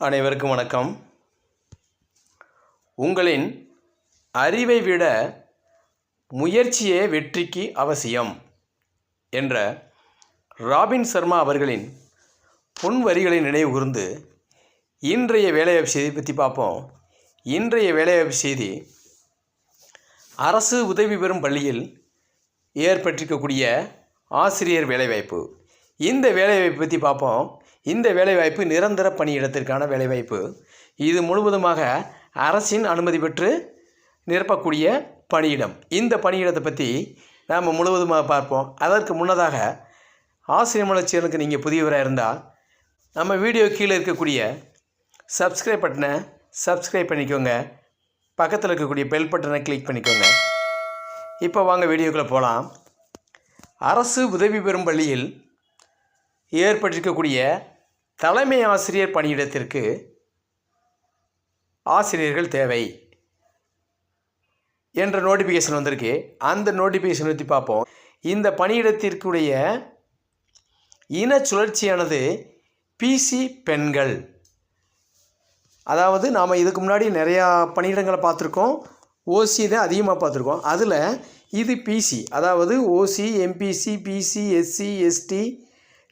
அனைவருக்கும் வணக்கம். உங்களின் அறிவை விட முயற்சியே வெற்றிக்கு அவசியம் என்ற ராபின் சர்மா அவர்களின் பொன் வரிகளை நினைவு கூர்ந்து இன்றைய வேலைவாய்ப்பு செய்தி பற்றி பார்ப்போம். இன்றைய வேலைவாய்ப்பு செய்தி அரசு உதவி பெறும் பள்ளியில் ஏற்பட்டிருக்கக்கூடிய ஆசிரியர் வேலைவாய்ப்பு. இந்த வேலைவாய்ப்பு பற்றி பார்ப்போம். இந்த வேலைவாய்ப்பு நிரந்தர பணியிடத்திற்கான வேலைவாய்ப்பு. இது முழுவதுமாக அரசின் அனுமதி பெற்று நிரப்பக்கூடிய பணியிடம். இந்த பணியிடத்தை பற்றி நாம் முழுவதுமாக பார்ப்போம். அதற்கு முன்னதாக ஆசிரியர் மலர்ச்சியலுக்கு நீங்கள் புதியவராக இருந்தால் நம்ம வீடியோ கீழே இருக்கக்கூடிய சப்ஸ்கிரைப் பட்டனை சப்ஸ்கிரைப் பண்ணிக்கோங்க. பக்கத்தில் இருக்கக்கூடிய பெல் பட்டனை கிளிக் பண்ணிக்கோங்க. இப்போ வாங்க வீடியோக்குள்ளே போகலாம் அரசு உதவி பெறும் பள்ளியில் ஏற்பட்டிருக்கக்கூடிய தலைமை ஆசிரியர் பணியிடத்திற்கு ஆசிரியர்கள் தேவை என்ற நோட்டிஃபிகேஷன் வந்திருக்கு. அந்த நோட்டிஃபிகேஷன் பற்றி பார்ப்போம். இந்த பணியிடத்திற்குடைய இன சுழற்சியானது பிசி பெண்கள். அதாவது நாம் இதுக்கு முன்னாடி நிறையா பணியிடங்களை பார்த்துருக்கோம். ஓசி தான் அதிகமாக பார்த்துருக்கோம். அதில் இது பிசி அதாவது OC MBC BC SC ST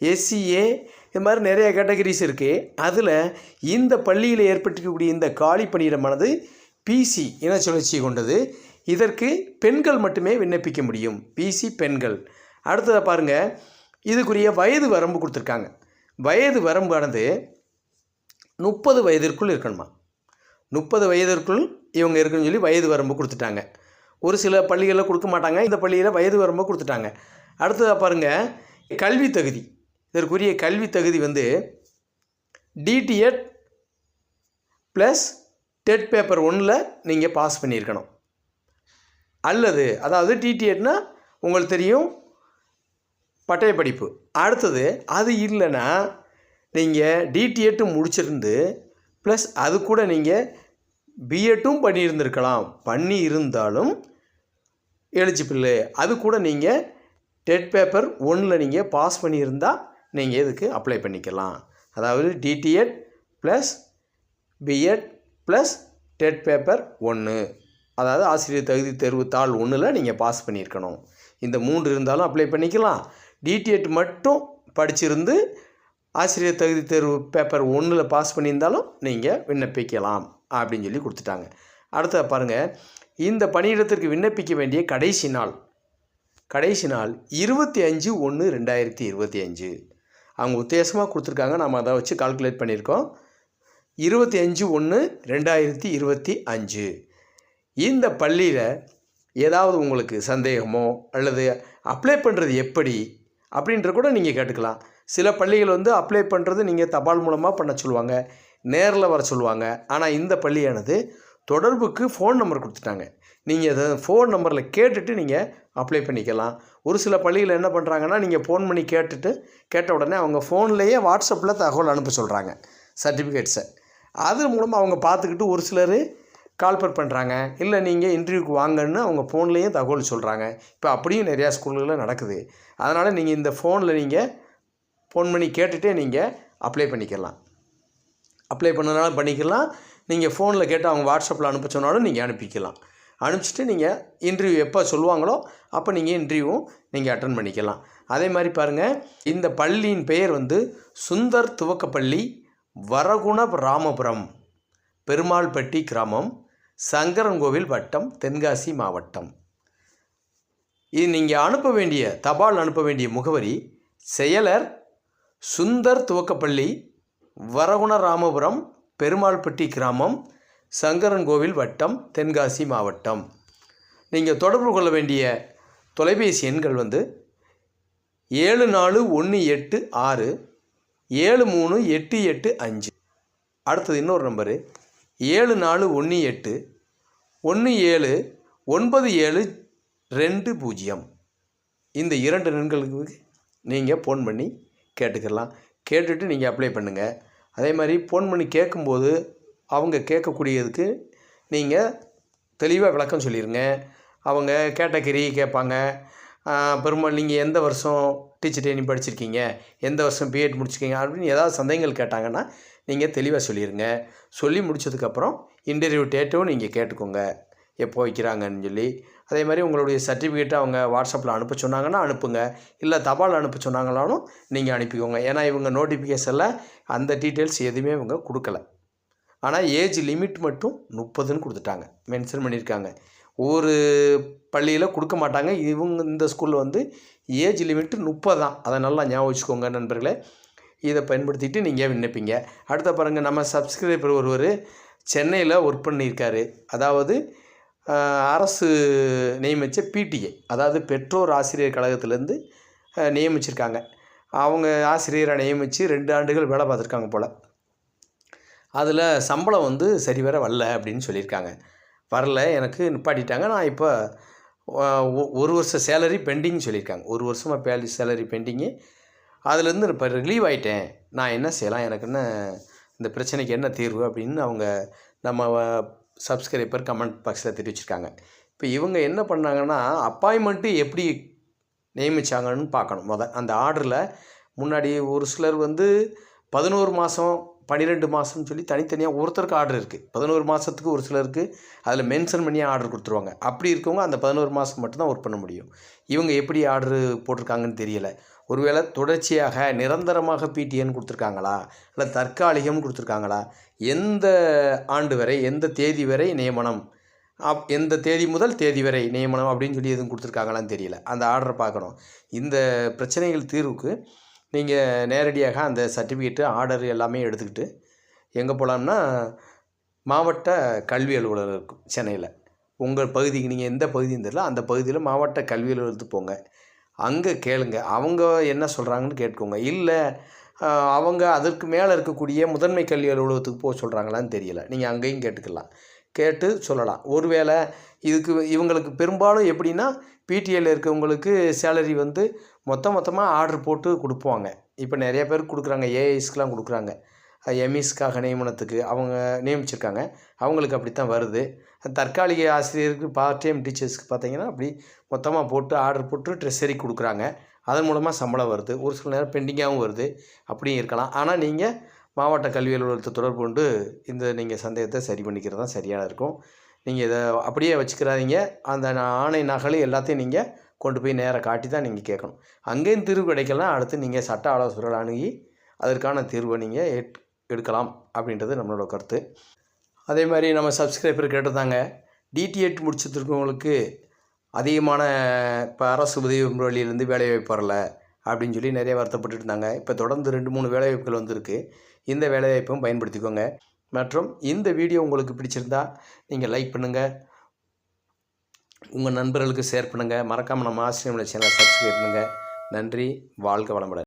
SCA இது மாதிரி நிறைய கேட்டகரிஸ் இருக்குது அதில் இந்த பள்ளியில் ஏற்பட்டிருக்கக்கூடிய இந்த காலி பணியிடமானது பிசி இன சுழற்சி கொண்டது. இதற்கு பெண்கள் மட்டுமே விண்ணப்பிக்க முடியும். பிசி பெண்கள். அடுத்ததை பாருங்கள் இதுக்குரிய வயது வரம்பு கொடுத்துருக்காங்க. வயது வரம்பானது முப்பது வயதிற்குள் இருக்கணுமா? முப்பது வயதிற்குள் இவங்க இருக்குன்னு சொல்லி வயது வரம்பு கொடுத்துட்டாங்க. ஒரு சில பள்ளிகளில் கொடுக்க மாட்டாங்க. இந்த பள்ளியில் வயது வரம்பு கொடுத்துட்டாங்க. அடுத்ததாக பாருங்கள் கல்வி தகுதி. இதற்குரிய கல்வி தகுதி வந்து டிடிஎட் ப்ளஸ் டெட் பேப்பர் ஒன்றில் நீங்கள் பாஸ் பண்ணியிருக்கணும். அல்லது அதாவது டிடிஎட்னா உங்களுக்கு தெரியும் பட்டய படிப்பு அடுத்தது அது இல்லைன்னா நீங்கள் டிடிஎட்டு முடிச்சிருந்து ப்ளஸ் அது கூட நீங்கள் பிஎட்டும் பண்ணியிருந்திருக்கலாம். பண்ணி இருந்தாலும் எலிஜிபிள் அது கூட நீங்கள் டெட் பேப்பர் ஒன்றில் நீங்கள் பாஸ் பண்ணியிருந்தால் நீங்கள் இதுக்கு அப்ளை பண்ணிக்கலாம். அதாவது DTEd plus BEd plus TET paper ஒன்று அதாவது ஆசிரியர் தகுதி தேர்வு தாள் ஒன்றில் நீங்கள் பாஸ் பண்ணியிருக்கணும். இந்த மூன்று இருந்தாலும் அப்ளை பண்ணிக்கலாம். டிடிஎட் மட்டும் படிச்சிருந்து ஆசிரியர் தகுதி தேர்வு பேப்பர் ஒன்றில் பாஸ் பண்ணியிருந்தாலும் நீங்கள் விண்ணப்பிக்கலாம் அப்படின்னு சொல்லி கொடுத்துட்டாங்க. அடுத்த பாருங்கள் இந்த பணியிடத்திற்கு விண்ணப்பிக்க வேண்டிய கடைசி நாள். கடைசி நாள் இருபத்தி அஞ்சு ஒன்று ரெண்டாயிரத்தி இருபத்தி அஞ்சு. அவங்க உத்தேசமாக கொடுத்துருக்காங்க. நம்ம அதை வச்சு கால்குலேட் பண்ணியிருக்கோம். இருபத்தி அஞ்சு ஒன்று ரெண்டாயிரத்தி இருபத்தி அஞ்சு. இந்த பள்ளியில் ஏதாவது உங்களுக்கு சந்தேகமோ அல்லது அப்ளை பண்ணுறது எப்படி அப்படின்ற கூட நீங்கள் கேட்டுக்கலாம். சில பள்ளிகள் வந்து அப்ளை பண்ணுறது நீங்கள் தபால் மூலமாக பண்ண சொல்லுவாங்க. நேரில் வர சொல்லுவாங்க. ஆனால் இந்த பள்ளியானது தொடர்புக்கு ஃபோன் நம்பர் கொடுத்துட்டாங்க. நீங்கள் அதை ஃபோன் நம்பரில் கேட்டுட்டு நீங்கள் அப்ளை பண்ணிக்கலாம். ஒரு சில பள்ளியில் என்ன பண்ணுறாங்கன்னா நீங்கள் ஃபோன் பண்ணி கேட்டுட்டு கேட்ட உடனே அவங்க ஃபோன்லேயே வாட்ஸ்அப்பில் தகவல் அனுப்ப சொல்கிறாங்க சர்டிஃபிகேட்ஸை அது மூலமாக அவங்க பார்த்துக்கிட்டு ஒரு சிலர் கால்பர் பண்ணுறாங்க இல்லை நீங்கள் இன்டர்வியூக்கு வாங்கன்னு அவங்க ஃபோன்லேயே தகவல் சொல்கிறாங்க இப்போ அப்படியும் நிறையா ஸ்கூல்களில் நடக்குது. அதனால் நீங்கள் இந்த ஃபோனில் நீங்கள் ஃபோன் பண்ணி கேட்டுகிட்டே நீங்கள் அப்ளை பண்ணிக்கலாம். அப்ளை பண்ணனாலும் பண்ணிக்கலாம். நீங்கள் ஃபோனில் கேட்டு அவங்க வாட்ஸ்அப்பில் அனுப்ப சொன்னாலும் நீங்கள் அனுப்பிக்கலாம். அனுப்பிச்சிட்டு நீங்கள் இன்டர்வியூ எப்போ சொல்லுவாங்களோ அப்போ நீங்கள் இன்டர்வியூவும் நீங்கள் அட்டன் பண்ணிக்கலாம். அதே மாதிரி பாருங்கள் இந்த பள்ளியின் பெயர் வந்து சுந்தர் துவக்கப்பள்ளி வரகுண ராமபுரம் பெருமாள்பட்டி கிராமம் சங்கரன்கோவில் வட்டம் தென்காசி மாவட்டம். இது நீங்கள் அனுப்ப வேண்டிய தபால் அனுப்ப வேண்டிய முகவரி செயலர் சுந்தர் துவக்கப்பள்ளி வரகுண ராமபுரம் பெருமாள்பட்டி கிராமம் சங்கரன்கோவில் வட்டம் தென்காசி மாவட்டம். நீங்கள் தொடர்பு கொள்ள வேண்டிய தொலைபேசி எண்கள் வந்து ஏழு நாலு ஒன்று எட்டு ஆறு ஏழு மூணு எட்டு எட்டு அஞ்சு. அடுத்தது இன்னொரு நம்பரு ஏழு நாலு ஒன்று எட்டு ஒன்று ஏழு ஒன்பது ஏழு ரெண்டு பூஜ்ஜியம். இந்த இரண்டு எண்களுக்கு நீங்கள் ஃபோன் பண்ணி கேட்டுக்கலாம். கேட்டுட்டு நீங்கள் அப்ளை பண்ணுங்கள் அதே மாதிரி ஃபோன் பண்ணி கேட்கும்போது அவங்க கேட்கக்கூடியதுக்கு நீங்கள் தெளிவாக விளக்கம் சொல்லிடுங்க அவங்க கேட்டகரி கேட்பாங்க. பெரும்பாலும் நீங்கள் எந்த வருஷம் டீச்சர் ட்ரைனிங் படிச்சிருக்கீங்க? எந்த வருஷம் பிஎட் முடிச்சிருக்கீங்க? அப்படின்னு ஏதாவது சந்தேகங்கள் கேட்டாங்கன்னா நீங்கள் தெளிவாக சொல்லிடுங்க சொல்லி முடிச்சதுக்கப்புறம் இன்டர்வியூ டேட்டும் நீங்கள் கேட்டுக்கோங்க. எப்போ வைக்கிறாங்கன்னு சொல்லி. அதே மாதிரி உங்களுடைய சர்டிஃபிகேட்டை அவங்க வாட்ஸ்அப்பில் அனுப்ப சொன்னாங்கன்னா அனுப்புங்க. இல்லை தபால் அனுப்ப சொன்னாங்கனாலும் நீங்கள் அனுப்பிக்கோங்க. ஏன்னா இவங்க நோட்டிஃபிகேஷனில் அந்த டீட்டெயில்ஸ் எதுவுமே இவங்க கொடுக்கல. ஆனால் ஏஜ் லிமிட் மட்டும் முப்பதுன்னு கொடுத்துட்டாங்க. மென்ஷன் பண்ணியிருக்காங்க. ஒரு பள்ளியில் கொடுக்க மாட்டாங்க. இவங்க இந்த ஸ்கூலில் வந்து ஏஜ் லிமிட்டு முப்பது தான். அதை நல்லா ஞாபகம் வச்சுக்கோங்க நண்பர்களே. இதை பயன்படுத்திட்டு நீங்கள் விண்ணப்பிங்க. அடுத்த பாருங்கள் நம்ம சப்ஸ்கிரைபர் ஒருவர் சென்னையில் ஒர்க் பண்ணியிருக்காரு. அதாவது அரசு நியமித்த பிடிஏ அதாவது பெற்றோர் ஆசிரியர் கழகத்திலேருந்து நியமிச்சிருக்காங்க. அவங்க ஆசிரியரை நியமித்து ரெண்டு ஆண்டுகள் வேலை பார்த்துருக்காங்க போல். அதில் சம்பளம் வந்து சரிவர வரல அப்படின்னு சொல்லியிருக்காங்க. வரல எனக்கு நிப்பாட்டிட்டாங்க. நான் இப்போ ஒ- ஒரு வருஷம் சேலரி பெண்டிங் சொல்லியிருக்காங்க. ஒரு வருஷமாக பேலி சேலரி பெண்டிங்கு அதுலேருந்து இப்போ ரிலீவ் ஆகிட்டேன் நான் என்ன செய்யலாம்? எனக்கு என்ன இந்த பிரச்சனைக்கு என்ன தீர்வு? அப்படின்னு அவங்க நம்ம சப்ஸ்கிரைபர் கமெண்ட் பாக்ஸில் தெரிவிச்சிருக்காங்க இப்போ இவங்க என்ன பண்ணாங்கன்னா அப்பாயின்மெண்ட்டு எப்படி நியமிச்சாங்கன்னு பார்க்கணும். முத அந்த ஆர்டரில் முன்னாடி ஒரு சிலர் வந்து பதினோரு மாதம் பன்னிரெண்டு மாதம்னு சொல்லி தனித்தனியாக ஒருத்தருக்கு ஆர்டர் இருக்குது பதினோரு மாதத்துக்கு ஒரு சிலருக்கு அதில் மென்ஷன் பண்ணி ஆர்டர் கொடுத்துருவாங்க. அப்படி இருக்கவங்க அந்த பதினோரு மாதம் மட்டும்தான் ஒர்க் பண்ண முடியும். இவங்க எப்படி ஆர்டர் போட்டிருக்காங்கன்னு தெரியலை. ஒருவேளை தொடர்ச்சியாக நிரந்தரமாக பிடிஎன் கொடுத்துருக்காங்களா? இல்லை தற்காலிகம் கொடுத்துருக்காங்களா? எந்த ஆண்டு வரை எந்த தேதி வரை நியமனம்? அப் எந்த தேதி முதல் தேதி வரை நியமனம் அப்படின்னு சொல்லி எதுவும் கொடுத்துருக்காங்களான்னு தெரியல. அந்த ஆர்டரை பார்க்கணும். இந்த பிரச்சனைகள் தீர்வுக்கு நீங்கள் நேரடியாக அந்த சர்டிஃபிகேட்டு ஆர்டர் எல்லாமே எடுத்துக்கிட்டு எங்கே போகலாம்னா மாவட்ட கல்வி அலுவலர் இருக்கும் சென்னையில். உங்கள் பகுதிக்கு நீங்கள் எந்த பகுதின்னு தெரியல அந்த பகுதியில் மாவட்ட கல்வி அலுவலகத்துக்கு போங்க. அங்கே கேளுங்க. அவங்க என்ன சொல்கிறாங்கன்னு கேட்டுக்கோங்க. இல்லை அவங்க அதற்கு மேலே இருக்கக்கூடிய முதன்மை கல்வி அலுவலகத்துக்கு போக சொல்கிறாங்களான்னு தெரியல. நீங்கள் அங்கேயும் கேட்டுக்கலாம். கேட்டு சொல்லலாம். ஒருவேளை இதுக்கு இவங்களுக்கு பெரும்பாலும் எப்படின்னா பிடிஏல இருக்கவங்களுக்கு சேலரி வந்து மொத்த மொத்தமாக ஆர்டர் போட்டு கொடுப்பாங்க. இப்போ நிறைய பேர் கொடுக்குறாங்க. ஏஐஸ்க்கெலாம் கொடுக்குறாங்க. எம்இஸ்க்காக நியமனத்துக்கு அவங்க நியமிச்சிருக்காங்க. அவங்களுக்கு அப்படி தான் வருது. தற்காலிக ஆசிரியருக்கு பார்ட் டைம் டீச்சர்ஸ்க்கு பார்த்தீங்கன்னா அப்படி மொத்தமாக போட்டு ஆர்டர் போட்டு ட்ரெஸ்ஸரி கொடுக்குறாங்க. அதன் மூலமாக சம்பளம் வருது. ஒரு சில நேரம் பெண்டிங்காகவும் வருது. அப்படியும் இருக்கலாம். ஆனால் நீங்கள் மாவட்ட கல்வி அலுவலகத்தை தொடர்பு கொண்டு இந்த நீங்கள் சந்தேகத்தை சரி பண்ணிக்கிறது தான் சரியாக இருக்கும். நீங்கள் இதை அப்படியே வச்சுக்கிறாதீங்க. அந்த ஆணை நகலை எல்லாத்தையும் நீங்கள் கொண்டு போய் நேராக காட்டி தான் நீங்கள் கேட்கணும் அங்கேயும் தீர்வு கிடைக்கலாம் அடுத்து நீங்கள் சட்ட ஆலோசகர்கள் அணுகி அதற்கான தீர்வை நீங்கள் எடுக்கலாம் அப்படின்றது நம்மளோட கருத்து. அதே மாதிரி நம்ம சப்ஸ்கிரைபர் கேட்டிருந்தாங்க. டிடிஎட் முடிச்சிருக்கவங்களுக்கு அதிகமான இப்போ அரசு உதவி வழியிலேருந்து வேலைவாய்ப்பு வரல அப்படின்னு சொல்லி நிறைய வருத்தப்பட்டு இருந்தாங்க. இப்போ தொடர்ந்து ரெண்டு மூணு வேலைவாய்ப்புகள் வந்திருக்கு. இந்த வேலைவாய்ப்பும் பயன்படுத்திக்கோங்க. மற்றும் இந்த வீடியோ உங்களுக்கு பிடிச்சிருந்தா நீங்கள் லைக் பண்ணுங்கள் உங்கள் நண்பர்களுக்கு ஷேர் பண்ணுங்கள் மறக்காமல் நம்ம ஆசிரியர் சேனலை சப்ஸ்கிரைப் பண்ணுங்கள் நன்றி. வாழ்க வளமுடன்.